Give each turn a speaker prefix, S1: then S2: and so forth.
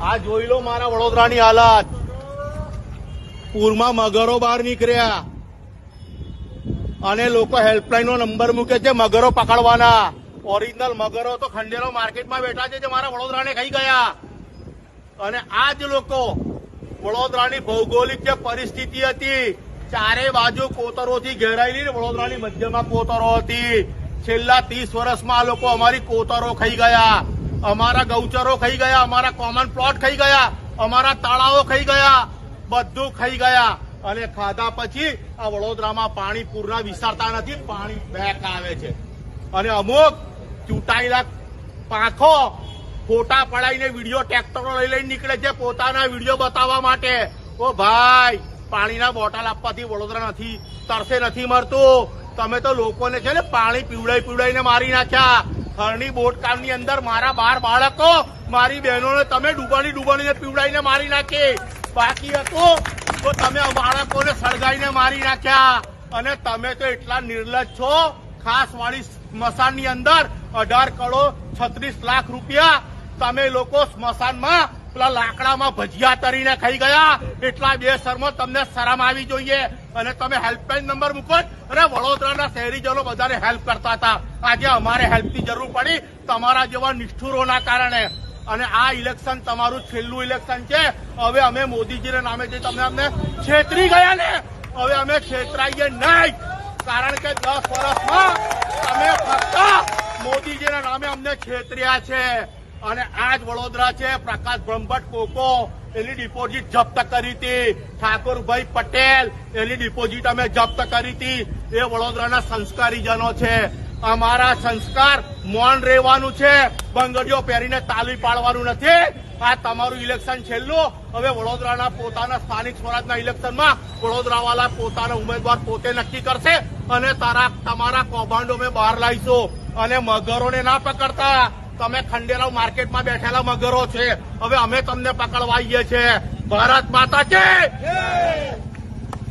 S1: આ જોઈ લો મારા વડોદરાની હાલત. પૂરમાં મગરો બહાર નીકળ્યા. અને લોકો હેલ્પલાઈનનો નંબર મૂકે છે, મગરો પકડવાના. ઓરિજિનલ મગરો તો ખંડેરો માર્કેટમાં બેઠા છે જે મારા વડોદરાને ખાઈ ગયા. અને આ જ લોકો વડોદરાની ભૌગોલિક જે પરિસ્થિતિ હતી ચારે બાજુ કોતરોથી ઘેરાયેલી વડોદરાની મધ્યમાં કોતરો હતી. છેલ્લા ત્રીસ વર્ષમાં આ લોકો અમારી કોતરો ખાઈ ગયા. અમારા ગૌચરો ખાઈ ગયા, અમારા કોમન પ્લોટ ખાઈ ગયા, અમારા તળાવો ખાઈ ગયા, બધું ખાઈ ગયા. અને ખાધા પછી આ વડોદરામાં પાણી પૂરના વિસારતા નથી, પાણી બેક આવે છે. અને અમુક ચૂંટાયેલા પાંખો ફોટા પડાઈને વીડિયો ટ્રેક્ટરો લઈ લઈને નીકળે છે, પોતાના વીડિયો બતાવવા માટે. ઓ ભાઈ, પાણીના બોટલ આપવાથી વડોદરા નથી, તરસે નથી મરતું. તમે તો લોકોને છે ને પાણી પીવડાઈ પીવડાઈને મારી નાખ્યા. હરણી બોટકાળની અંદર મારા બાર બાળકો, મારી બહેનોને તમે ડૂબાણી ડૂબાણીને પીવડાઈને મારી નાખી. બાકી હતું તો તમે બાળકોને સળગાવીને મારી નાખ્યા. અને તમે તો એટલા નિર્લજ છો ખાસ વાળી સ્મશાનની અંદર અઢાર કરોડ છત્રીસ લાખ રૂપિયા તમે લોકો સ્મશાનમાં પેલા લાકડામાં ભજીયા તરીને ખાઈ ગયા. એટલા બે શરમો તમને શરમ આવી જોઈએ. અને તમે હેલ્પલાઇન નંબર મૂકો અને વડોદરાના શહેરીજનો બધાને હેલ્પ કરતા હતા. આજે અમારે હેલ્પની જરૂર પડી તમારા જેવા નિષ્ઠુરોના કારણે. અને આ ઇલેક્શન તમારું છેલ્લું ઇલેક્શન છે. હવે અમે મોદીજીના નામે જે તમને અમને છેતરી ગયા ને, હવે અમે છેતરાઈએ નહીં. કારણ કે દસ વર્ષમાં તમે ફક્ત મોદીજીના નામે અમને છેતર્યા છે. અને આ વડોદરા છે, પ્રકાશ બ્રહ્મભટ્ટ કોકો, એની ડિપોઝિટ જપ્ત કરી હતી. ઠાકોરભાઈ પટેલ, એની ડિપોઝિટ અમે જપ્ત કરી હતી. એ વડોદરાના સંસ્કારીજનો છે. અમારા સંસ્કાર મૌન રહેવાનું છે. બંગડીઓ પહેરીને તાલી પાડવાનું નથી. આ તમારું ઇલેક્શન છેલ્લું. હવે વડોદરાના પોતાના સ્થાનિક સ્વરાજના ઇલેક્શનમાં વડોદરાવાળા પોતાના ઉમેદવાર પોતે નક્કી કરશે અને તારા, તમારા કૌભાંડો અમે બહાર લાવીશું. અને મગરોને ના પકડતા. તમે ખંડેરાવ માર્કેટમાં બેઠેલા મગરો છે. હવે અમે તમને પકડવા આવીએ છીએ. ભારત માતા કે